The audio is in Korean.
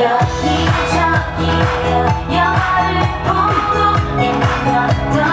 여기저기 영화를 꿈꾸게 만들었던